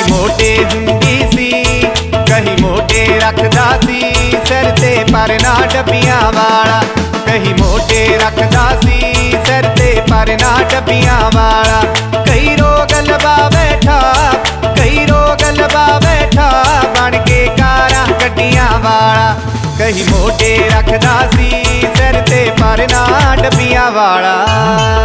ਕਹੀ ਮੋਟੇ ਹੁੰਦੀ ਸੀ, ਕਹੀ ਮੋਟੇ ਰੱਖਦਾ ਸੀ, ਸਿਰ ਤੇ ਪਰ ਨਾ ਡੱਬੀਆਂ ਵਾਲਾ। ਕਹੀ ਮੋਟੇ ਰੱਖਦਾ ਸੀ, ਸਿਰ ਤੇ ਪਰ ਨਾ ਡੱਬੀਆਂ ਵਾਲਾ। ਕਈ ਰੋਗ ਲਵਾ ਬੈਠਾ ਕਈ ਰੋਗ ਲਵਾ ਬੈਠਾ, ਬਣ ਕੇ ਕਾਰਾਂ ਗੱਡੀਆਂ ਵਾਲਾ। ਕਹੀ ਮੋਟੇ ਰੱਖਦਾ ਸੀ, ਸਿਰ ਤੇ ਪਰ ਨਾ ਡੱਬੀਆਂ ਵਾਲਾ।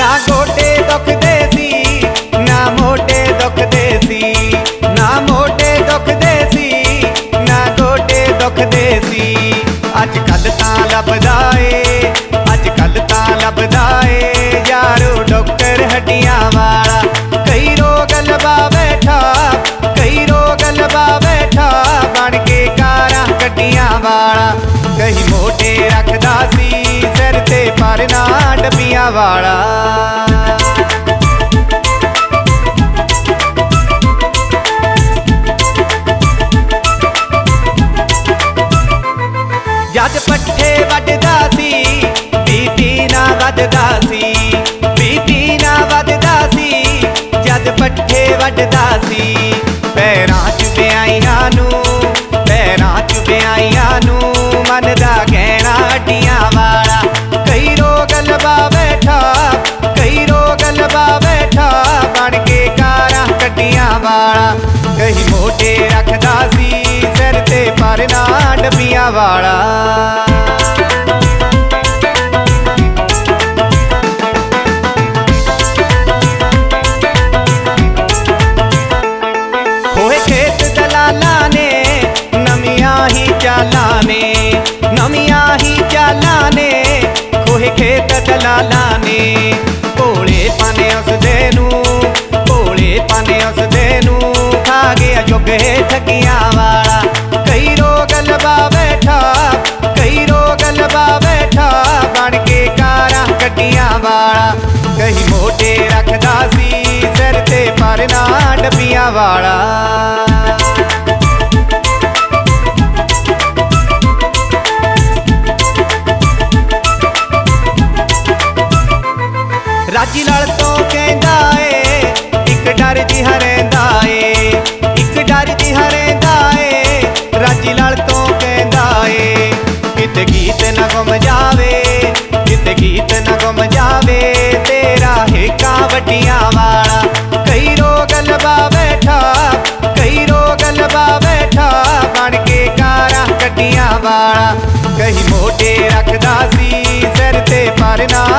ਨਾ ਗੋਡੇ ਦੁਖਦੇ ਸੀ, ਨਾ ਮੋਢੇ ਦੁਖਦੇ ਸੀ, ਨਾ ਮੋਢੇ ਦੁਖਦੇ ਸੀ, ਨਾ ਗੋਡੇ ਦੁਖਦੇ ਸੀ। ਅੱਜ ਕੱਲ ਤਾਂ ਲੱਭਦਾ ਏ, ਅੱਜ ਕੱਲ ਤਾਂ ਲੱਭਦਾ ਏ। ਯਾਰੋ ਡਾਕਟਰ ਹੱਡੀਆਂ ਵਾਲਾ, ਕਈ ਰੋਗ ਲਵਾ ਬੈਠਾ, ਕਈ ਰੋਗ ਲਵਾ ਬੈਠਾ, ਬਣ ਕੇ ਕਾਰਾਂ, ਗੱਡੀਆਂ ਵਾਲਾ, ਕਈ ਮੋਢੇ ਰੱਖਦਾ ਸੀ। ਤੇ ਪਰ ਨਾ ਡੱਬੀਆਂ ਵਾਲਾ। ਜਦ ਪੱਠੇ ਵੱਢਦਾ ਸੀ ਬੀਪੀ ਨਾ ਵੱਧਦਾ ਸੀ ਬੀਪੀ ਨਾ ਵੱਧਦਾ ਸੀ ਜਦ ਪੱਠੇ ਵੱਢਦਾ ਸੀ। ਵਾਲਾ। ਹੋਏ ਖੇਤ ਦਲਾਲਾਂ ਨੇ, ਨਵੀਆਂ ਹੀ ਚਾਲਾਂ ਨੇ, ਨਵੀਆਂ ਹੀ ਚਾਲਾਂ ਨੇ। ਕੋਹੇ ਖੇਤ ਦਲਾਲਾਂ ਨੇ, ਭੋਲੇ ਪਾਨੇ ਉਸਦੇ ਨੂੰ, ਭੋਲੇ ਪਾਨੇ ਉਸਦੇ ਨੂੰ। ਖਾ ਗਿਆ ਜੁਗੇ ਠੱਗੀਆਂ ਵਾਲਾ। ਵਾਲਾ। ਰਾਜੀ ਨਾਲ ਤੋਂ ਕਹਿੰਦਾ ਏ, ਇੱਕ ਡਰ ਦੀ ਹਰੇਂਦਾ ਏ, ਇੱਕ ਡਰ ਦੀ ਹਰੇਂਦਾ ਏ। ਰਾਜੀ ਨਾਲ ਤੋਂ ਕਹਿੰਦਾ ਏ, ਕਿਤੇ ਗੀਤ ਨਾ ਗੁੰਮ ਜਾਵੇ, ਕਿਤੇ ਗੀਤ ਨਾ ਗੁੰਮ ਜਾਵੇ। ordinary